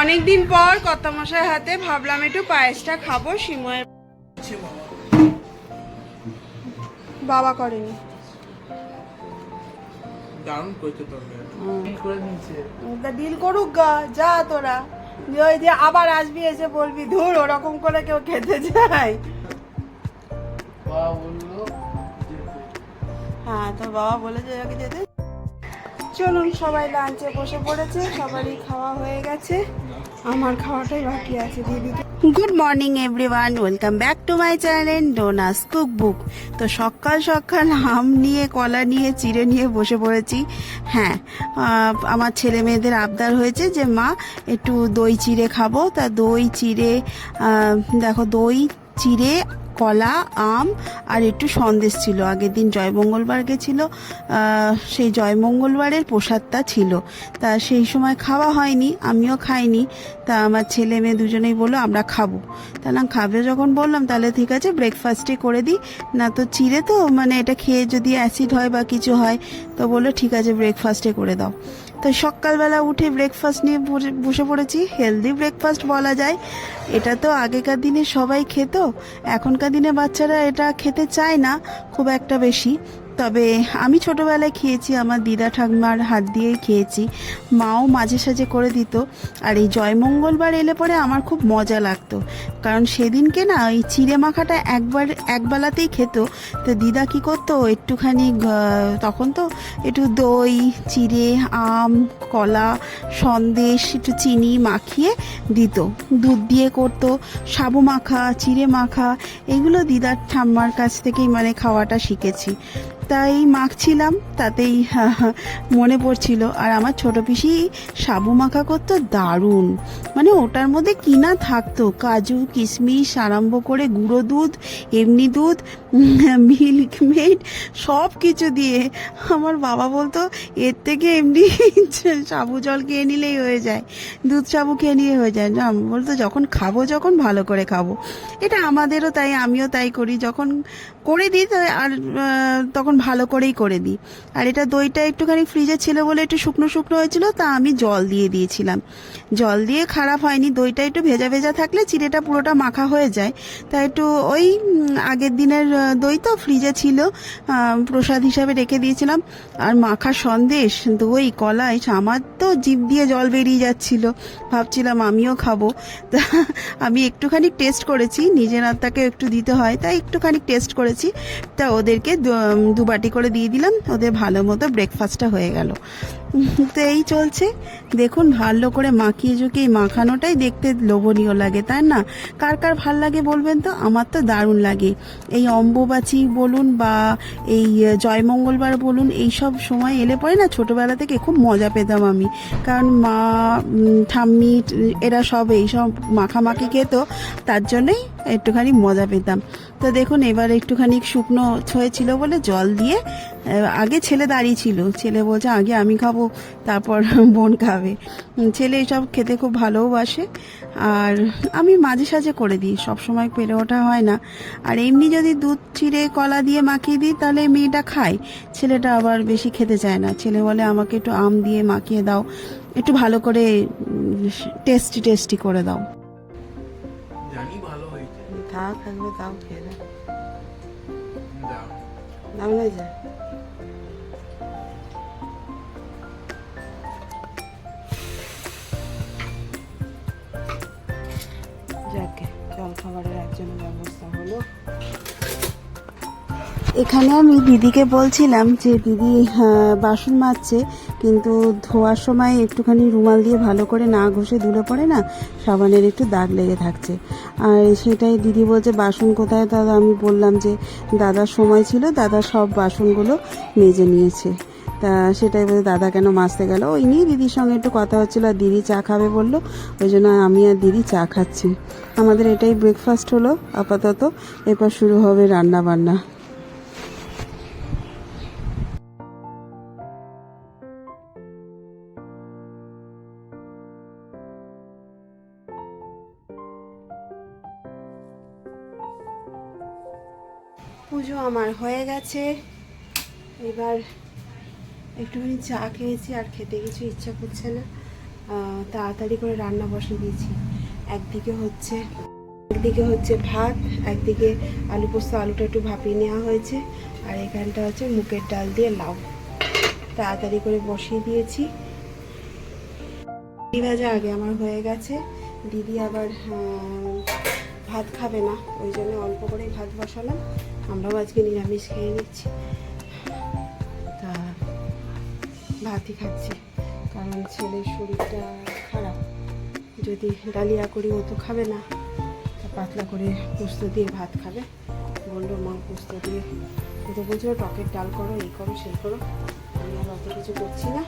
অনেক দিন পর কত মশাই হাতে ভাবলাম একটু পায়েসটা খাব সিময়ের বাবা করেনি। দারুণ ডিল করুক গা যা তোরা। দিয়ে ওই যে আবার আসবি এসে বলবি ধুর ওরকম করে কেউ খেতে যায়। হ্যাঁ তো বাবা বলেছে যেতে। চলুন সবাই লাঞ্চে বসে পড়েছে, সবারই খাওয়া হয়ে গেছে। আমার খাওয়াটাই বাকি আছে দিদিকে good morning everyone welcome back to my channel Dona's cook book তো সকাল সকাল আম নিয়ে, কলা নিয়ে, চিড়ে নিয়ে বসে পড়েছি। হ্যাঁ আমার ছেলে মেয়েদের আবদার হয়েছে যে, মা, একটু দই চিড়ে খাব। তা দই, চিড়ে দেখো, দই, চিড়ে কলা, আম আর একটু সন্দেশ ছিল। আগের দিন জয়মঙ্গলবার গেছিল সেই জয়মঙ্গলবারের প্রসাদটা ছিল। তা সেই সময় খাওয়া হয়নি, আমিও খাইনি। তা আমার ছেলে মেয়ে দুজনেই বলল, আমরা খাব। তাহলে খাবে যখন বললাম, তাহলে ঠিক আছে ব্রেকফাস্টে করে দিই। না তো চিড়ে তো মানে এটা খেয়ে যদি অ্যাসিড হয় বা কিছু হয়, তো বলল, ঠিক আছে ব্রেকফাস্টে করে দাও। তো সকালবেলা উঠে ব্রেকফাস্ট নিয়ে বসে- পড়েছি। হেলদি ব্রেকফাস্ট বলা যায়। এটা তো আগেকার দিনে সবাই খেত। এখনকার দিনে বাচ্চারা এটা খেতে চায় না, খুব একটা বেশি। তবে আমি ছোটবেলায় খেয়েছি, আমার দিদা ঠাকুমার হাত দিয়েই খেয়েছি। মাও মাঝে সাঝে করে দিত। আর এই জয়মঙ্গলবার এলে পরে আমার খুব মজা লাগতো। কারণ সেদিনকে না ওই চিড়ে মাখাটা একবার একবেলাতেই খেত। তো দিদা কি করতো, একটুখানি তখন তো একটু দই, চিড়ে, আম, কলা, সন্দেশ, একটু চিনি মাখিয়ে দিত। দুধ দিয়ে করতো, সাবু মাখা, চিড়ে মাখা, এগুলো দিদার ঠাম্মার কাছ থেকেই মানে খাওয়াটা শিখেছি। তাই মাখছিলাম, তাতেই মনে পড়ছিল। আর আমার ছোট পিসি সাবু মাখা করতো দারুণ। মানে ওটার মধ্যে কিনা থাকতো, কাজু, কিশমিশ, আরম্ভ করে গুঁড়ো দুধ, এমনি দুধ মিল্ক মেড সব কিছু দিয়ে। আমার বাবা বলতো, এর থেকে এমনি সাবু জল খেয়ে নিলেই হয়ে যায়। দুধ সাবু খেয়ে নিয়ে হয়ে যায়। না, আমি বলতো, যখন খাব, যখন ভালো করে খাব। এটা আমাদেরও তাই, আমিও তাই করি। যখন করে দিই, তো আর তখন ভালো করেই করে দিই। আর এটা দইটা একটুখানি ফ্রিজে ছিল বলে একটু শুকনো শুকনো হয়েছিল, তা আমি জল দিয়ে দিয়েছিলাম। জল দিয়ে খারাপ হয়নি। দইটা একটু ভেজা ভেজা থাকলে চিড়েটা পুরোটা মাখা হয়ে যায়। তাই একটু ওই আগের দিনের দই তো ফ্রিজে ছিল প্রসাদ হিসাবে রেখে দিয়েছিলাম। আর মাখা সন্দেশ, দই, কলাই, আমার তো জিভ দিয়ে জল বেরিয়ে যাচ্ছিল। ভাবছিলাম আমিও খাব। তা আমি একটুখানি টেস্ট করেছি, নিজের আত্মাকে একটু দিতে হয়, তাই একটুখানি টেস্ট করেছি। তা ওদেরকে দু- দু বাটি করে দিয়ে দিলাম, ওদের ভালো মতো ব্রেকফাস্টটা হয়ে গেল। তো এই চলছে। দেখুন, ভালো করে মাখিয়ে ঝুঁকিয়ে মাখানোটাই দেখতে লোভনীয় লাগে, তাই না? কার কার ভালো লাগে বলবেন তো? আমার তো দারুণ লাগে। এই অম্বুবাচি বলুন বা এই জয়মঙ্গলবার বলুন এই সব সময় এলে পরে না ছোটবেলা থেকে খুব মজা পেতাম আমি। কারণ মা ঠাম্মি, এরা সব এই সব মাখামাখি খেত, তার জন্যই একটুখানি মজা পেতাম। তো দেখুন, এবার একটুখানি শুকনো হয়েছিল বলে জল দিয়ে আগে ছেলে দাঁড়িয়ে ছিল। ছেলে বলছে, আগে আমি খাব, তারপর বোন খাবে। ছেলে এসব খেতে খুব ভালোবাসে। আর আমি মাঝে সাঝে করে দিই সব সময় পেরে ওঠা হয় না। আর এমনি যদি দুধ, চিড়ে, কলা দিয়ে মাখিয়ে দিই, তাহলে মেয়েটা খায়। ছেলেটা আবার বেশি খেতে চায় না। ছেলে বলে, আমাকে একটু আম দিয়ে মাখিয়ে দাও, একটু ভালো করে টেস্টি টেস্টি করে দাও। থাকবে তাও খেয়ে দাও না যায় যাকে জল খাবারের একজন ব্যবস্থা হলো। এখানে আমি দিদিকে বলছিলাম যে দিদি হ্যাঁ, বাসন মাজছে কিন্তু ধোয়ার সময় একটুখানি রুমাল দিয়ে ভালো করে না ঘষে ধুলে পড়ে না সাবানের একটু দাগ লেগে থাকছে। আর সেটাই দিদি বলছে বাসন কোথায়? দাদা আমি বললাম যে দাদার সময় ছিল দাদা সব বাসনগুলো মেজে নিয়েছে। তা সেটাই বলে দাদা কেন মাজতে গেল? ওই নিয়ে দিদির সঙ্গে একটু কথা হচ্ছিল আর দিদি চা খাবে বলল ওই জন্য আমি আর দিদি চা খাচ্ছি। আমাদের এটাই ব্রেকফাস্ট হলো আপাতত। এরপর শুরু হবে রান্না বান্না পুজো আমার হয়ে গেছে। এবার একটুখানি চা খেয়েছি, আর খেতে কিছু ইচ্ছা করছে না। তাড়াতাড়ি করে রান্না বসিয়ে দিয়েছি। একদিকে হচ্ছে একদিকে হচ্ছে ভাত, একদিকে আলু পোস্ত, আলুটা একটু ভাপিয়ে নেওয়া হয়েছে। আর এখানটা হচ্ছে মুগের ডাল দিয়ে লাউ। তাড়াতাড়ি করে বসিয়ে দিয়েছি। দিদি ভাজা আগে আমার হয়ে গেছে। দিদি আবার ভাত খাবে না, ওই জন্য অল্প করেই ভাত বসালাম। আমরাও আজকে নিরামিষ খেয়ে নিচ্ছি। তা ভাতই খাচ্ছি, কারণ ছেলের শরীরটা খারাপ। যদি ডালিয়া করি, ও তো খাবে না। পাতলা করে পোস্ত দিয়ে ভাত খাবে। বলল, মা, পোস্ত দিয়ে ও তো বলছিল, টকের ডাল করো, এই করো, সেই করো। আমি আর অত কিছু করছি না।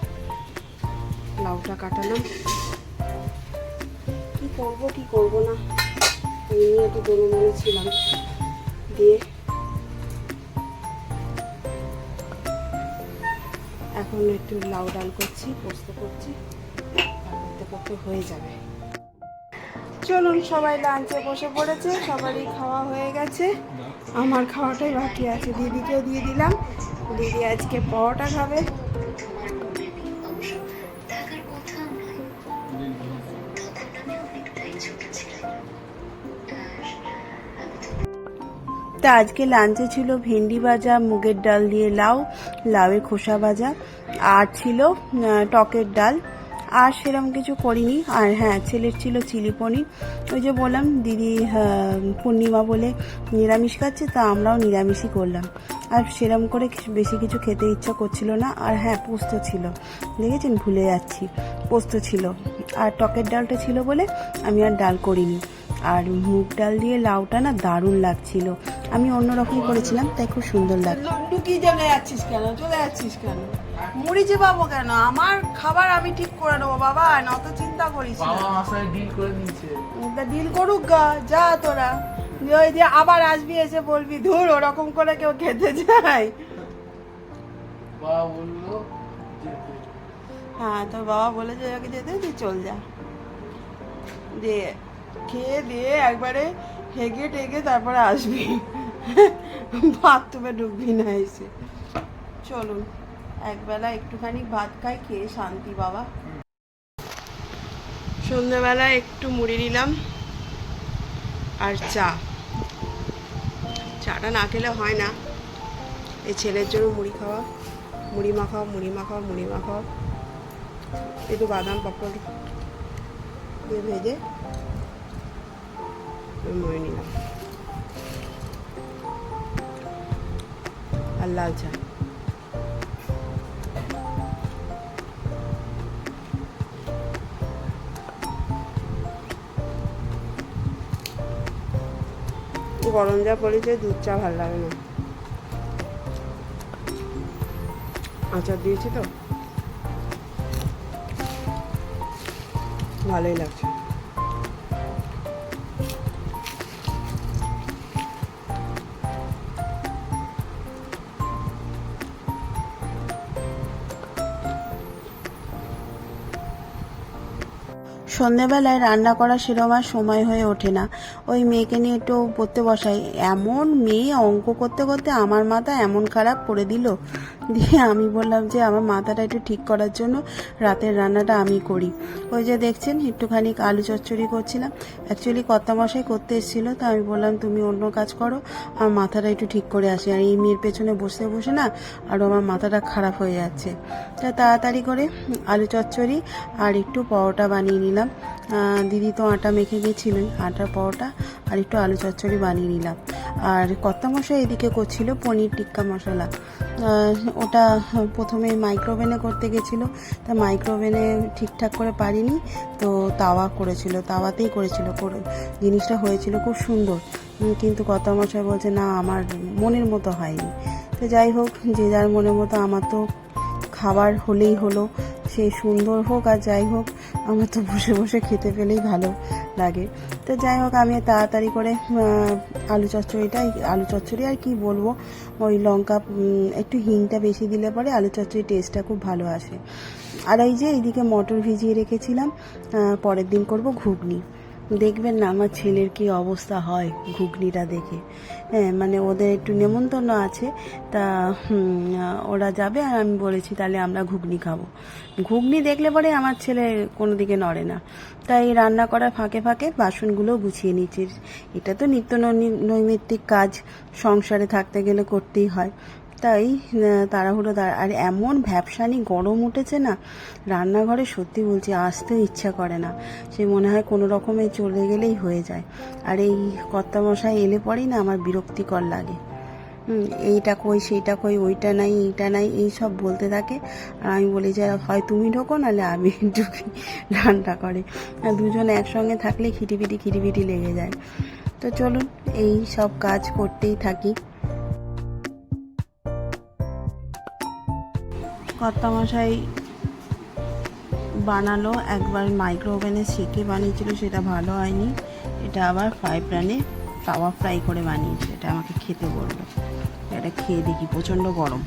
লাউটা কাটালাম। কি করব কি করব না? এই নিয়ে একটু দোনো ছিলাম। দিয়ে এখন একটু লাউ ডাল করছি, পোস্ত করছি। করতে করতে হয়ে যাবে। চলুন সবাই লাঞ্চে বসে পড়েছে, সবারই খাওয়া হয়ে গেছে। আমার খাওয়াটাই বাকি আছে, দিদিকেও দিয়ে দিলাম। দিদি আজকে পরোটা খাবে। তা আজকে লাঞ্চে ছিল ভেন্ডি ভাজা, মুগের ডাল দিয়ে লাউ, লাউয়ের খোসা ভাজা। আর ছিল টকের ডাল। আর সেরকম কিছু করিনি। আর হ্যাঁ ছেলের ছিল চিলি পনির। ওই যে বললাম, দিদি পূর্ণিমা বলে নিরামিষ খাচ্ছে, তা আমরাও নিরামিষই করলাম। আর সেরকম করে বেশি কিছু খেতে ইচ্ছা করছিল না। আর হ্যাঁ পোস্ত ছিল। দেখেছেন? ভুলে যাচ্ছি। পোস্ত ছিল। আর টকের ডালটা ছিল বলে আমি আর ডাল করিনি। আর মুগ ডাল দিয়ে লাউটা না দারুণ লাগছিল। আমি অন্যরকম করেছিলাম, তাই খুব সুন্দর লুকি চলে যাচ্ছিস কেন? চলে যাচ্ছিস কেন? মুড়ি পাবো কেন? আমার খাবার আমি ঠিক করে নেব বাবা অত চিন্তা করিস বাবা আমার সাথে ডিল করে নিচ্ছে তা ডিল করুক গা যা তোরা। ওই যে আবার আসবি এসে বলবি ধুর ওরকম করে কেউ খেতে যায় বাবা বলল হ্যাঁ তোর বাবা বলেছে ওকে যেতে তুই চল যা। দিয়ে খেয়ে দিয়ে একবারে হেগে টেগে তারপরে আসবি। বাথরুমে ঢুকবি না এসে। চলুন। একবেলা একটুখানি ভাত খাই খেয়ে শান্তি বাবা। সন্ধ্যেবেলা একটু মুড়ি নিলাম আর চা। চাটা না খেলে হয় না। এই ছেলের জন্য মুড়ি খাওয়া মুড়ি মাখাও মুড়ি মাখাও মুড়ি মাখাও। একটু বাদাম পাপড় দিয়ে ভেজে মুড়ি নিলাম। আর লাল চা। গরম যা পড়েছে দুধ চা ভালো লাগে না। আচার দিয়েছি তো? ভালোই লাগছে। সন্ধেবেলায় রান্না করা সেরকম আর সময় হয়ে ওঠে না। ওই মেয়েকে নিয়ে একটু পড়তে বসাই। এমন মেয়ে অঙ্ক করতে করতে আমার মাথা এমন খারাপ করে দিল দিয়ে আমি বললাম যে আমার মাথাটা একটু ঠিক করার জন্য রাতের রান্নাটা আমি করি। ওই যে দেখছেন, একটুখানি আলু চচ্চড়ি করছিলাম। অ্যাকচুয়ালি কর্তামশাই করতে এসেছিল, তো আমি বললাম, তুমি অন্য কাজ করো, আমার মাথাটা একটু ঠিক করে আসি। আর এই মেয়ের পেছনে বসে বসে না আরও আমার মাথাটা খারাপ হয়ে যাচ্ছে। তা তাড়াতাড়ি করে আলু চচ্চড়ি আর একটু পরোটা বানিয়ে নিলাম। দিদি তো আটা মেখে গেছিলেন আটার পরোটা আর একটু আলু চচ্চড়ি বানিয়ে নিলাম। আর কর্তামশাই এদিকে করছিল পনির টিক্কা মশলা। ওটা প্রথমে মাইক্রোওভেনে করতে গেছিল, তা মাইক্রোওভেনে ঠিকঠাক করে পারিনি, তো তাওয়া করেছিল, তাওয়াতেই করেছিল। করে জিনিসটা হয়েছিল খুব সুন্দর। কিন্তু কর্তামশাই বলছে, না, আমার মনের মতো হয়নি। তো যাই হোক, যে যার মনের মতো, আমার তো খাবার হলেই হলো। সে সুন্দর হোক আর যাই হোক, আমার তো বসে বসে খেতে পেলেই ভালো লাগে। তো যাই হোক, আমি তাড়াতাড়ি করে আলু চচ্চড়িটাই, আলু চচ্চড়ি আর কি বলব, ওই লঙ্কা একটু হিংটা বেশি দিলে পরে আলু চচ্চড়ির টেস্টটা খুব ভালো আসে। আর এই যে এইদিকে মটর ভিজিয়ে রেখেছিলাম পরের দিন করব ঘুগনি। দেখবেন না আমার ছেলের কি অবস্থা হয় ঘুগনিটা দেখে। হ্যাঁ মানে ওদের একটু নেমন্তন্ন আছে, তা ওরা যাবে আর আমি বলেছি তাহলে আমরা ঘুগনি খাব। ঘুগনি দেখলে পরে আমার ছেলে কোনো দিকে নড়ে না। তাই রান্না করার ফাঁকে ফাঁকে বাসনগুলো গুছিয়ে নিচ্ছি। এটা তো নিত্য নৈমি- নৈমিত্তিক কাজ, সংসারে থাকতে গেলে করতেই হয়। তাই তাড়াহুড়ো তাড়া আর এমন ভ্যাবসানি গরম উঠেছে না, রান্নাঘরে সত্যি বলছি আসতেও ইচ্ছা করে না। সে মনে হয় কোনো রকমে চলে গেলেই হয়ে যায়। আর এই কর্তামশাই এলে পরেই না আমার বিরক্তিকর লাগে। এইটা কই, সেইটা কই, ওইটা নাই, এইটা নাই, এই সব বলতে থাকে। আর আমি বলি যে, হয় তুমি ঢোকো, নাহলে আমি ঢুকি রান্না করে। আর দুজন একসঙ্গে থাকলে খিটিপিটি খিটিপিটি লেগে যায়। তো চলুন, এই সব কাজ করতেই থাকি। কর্তামশাই বানালো, একবার মাইক্রো ওভেনে সেকে বানিয়েছিল, সেটা ভালো হয়নি। এটা আবার ফ্রাই প্যানে তাওয়া ফ্রাই করে বানিয়েছে, এটা আমাকে খেতে বলল। এটা খেয়ে দেখি, প্রচণ্ড গরম।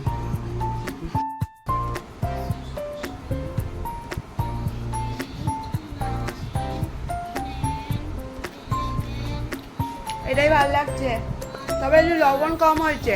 এটাই ভালো লাগছে। তবে একটু লবণ কম হয়েছে।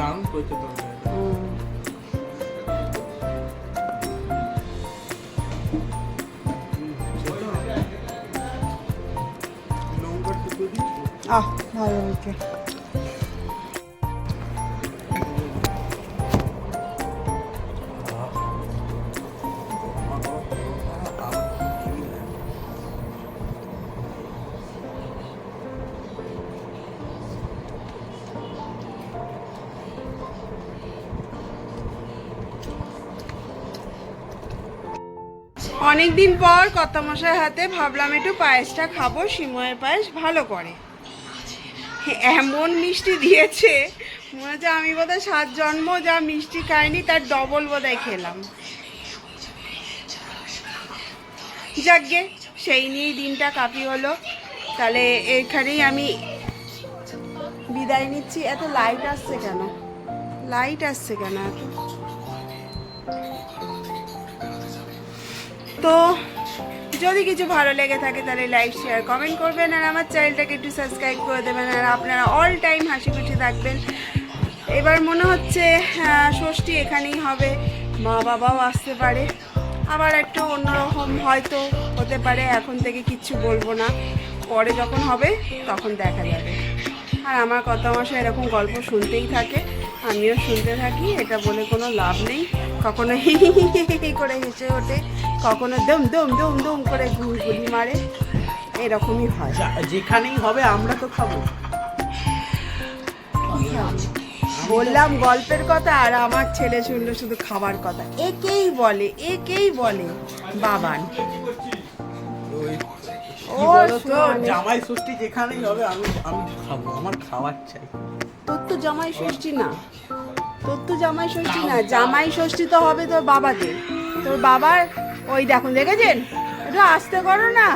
দারুণ করতে পারবে হুম। লঙ্কার টুকরো দিচ্ছ আহ ভালো হয়েছে অনেক দিন পর কর্তামশাই হাতে ভাবলাম একটু পায়েসটা খাব, সিময়ের পায়েস ভালো করে। এমন মিষ্টি দিয়েছে, মনে হচ্ছে আমি বোধহয় সাত জন্ম যা মিষ্টি খাইনি, তার ডবল বোধহয় খেলাম। যাকগে সেই নিয়েই দিনটা কাপি হলো। তাহলে এখানেই আমি বিদায় নিচ্ছি। এত লাইট আসছে কেন? লাইট আসছে কেন এত? তো যদি কিছু ভালো লেগে থাকে তাহলে লাইক শেয়ার কমেন্ট করবেন আর আমার চ্যানেলটাকে একটু সাবস্ক্রাইব করে দেবেন আর আপনারা অল টাইম হাসি খুশি থাকবেন। এবার মনে হচ্ছে ষষ্ঠী এখানেই হবে। মা বাবাও আসতে পারে। আবার একটু অন্যরকম হয়তো হতে পারে, এখন থেকে কিচ্ছু বলব না। পরে যখন হবে, তখন দেখা যাবে। আর আমার কথা মশা এরকম গল্প শুনতেই থাকে, আমিও শুনতে থাকি, এটা বলে কোনো লাভ নেই। কখনো হি করে হেসে ওঠে। কখনো দম দম দম দম করে গুলি মারে এরকমই হয়। যেখানেই হবে আমরা তো খাব। বললাম গল্পের কথা আর আমার ছেলে শুনলো শুধু খাবার কথা। একেই বলে একেই বলে বাবান। ও জামাই ষষ্ঠী যেখানেই হবে আমি আমি খাব আমার খাবার চাই। তোর তো জামাই ষষ্ঠী না। তোর তো জামাই ষষ্ঠী না জামাই ষষ্ঠী তো হবে তোর বাবাদের। তোর বাবার ওই দেখুন দেখেছেন? একটু আসতে করো না।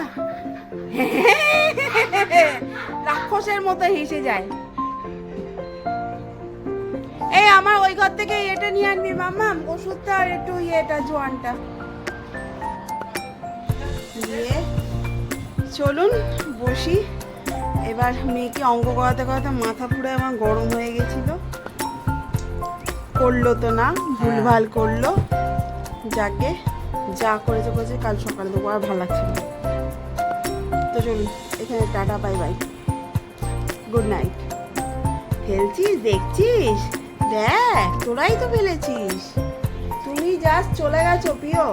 রাক্ষসের মতো হেসে যায়। এই আমার ওই ঘর থেকে এটা নিয়ে আনবি, মাম্মাম। ওষুধটা আর একটু ইয়েটা, জোয়ানটা। চলুন, বসি। এবার মেয়েকে অঙ্ক করাতে করাতে মাথা পুরো আমার গরম হয়ে গেছিল। করল তো না, ভুলভাল করল। যাকে যা করেছে করেছে কাল সকালে দেবো আর ভালো লাগছে না। তো চলুন এখানে tata bye bye. Good night. ফেলছিস দেখছিস? দেখ তোরাই তো ফেলেছিস। তুমি জাস্ট চলে গেছো প্রিয়।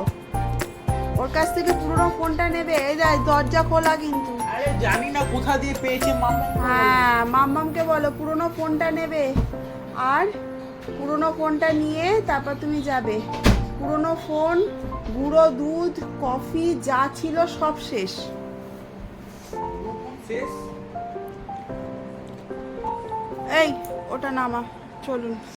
ওর কাছ থেকে পুরনো ফোনটা নেবে। এই দেখ দরজা খোলা কিন্তু। জানি না কোথা দিয়ে পেয়েছে হ্যাঁ মাম্মামকে বলো পুরোনো ফোনটা নেবে। আর পুরোনো ফোনটা নিয়ে তারপর তুমি যাবে। পুরনো ফোন গুঁড়ো দুধ কফি যা ছিল সব শেষ। এই ওটা নামা চলুন।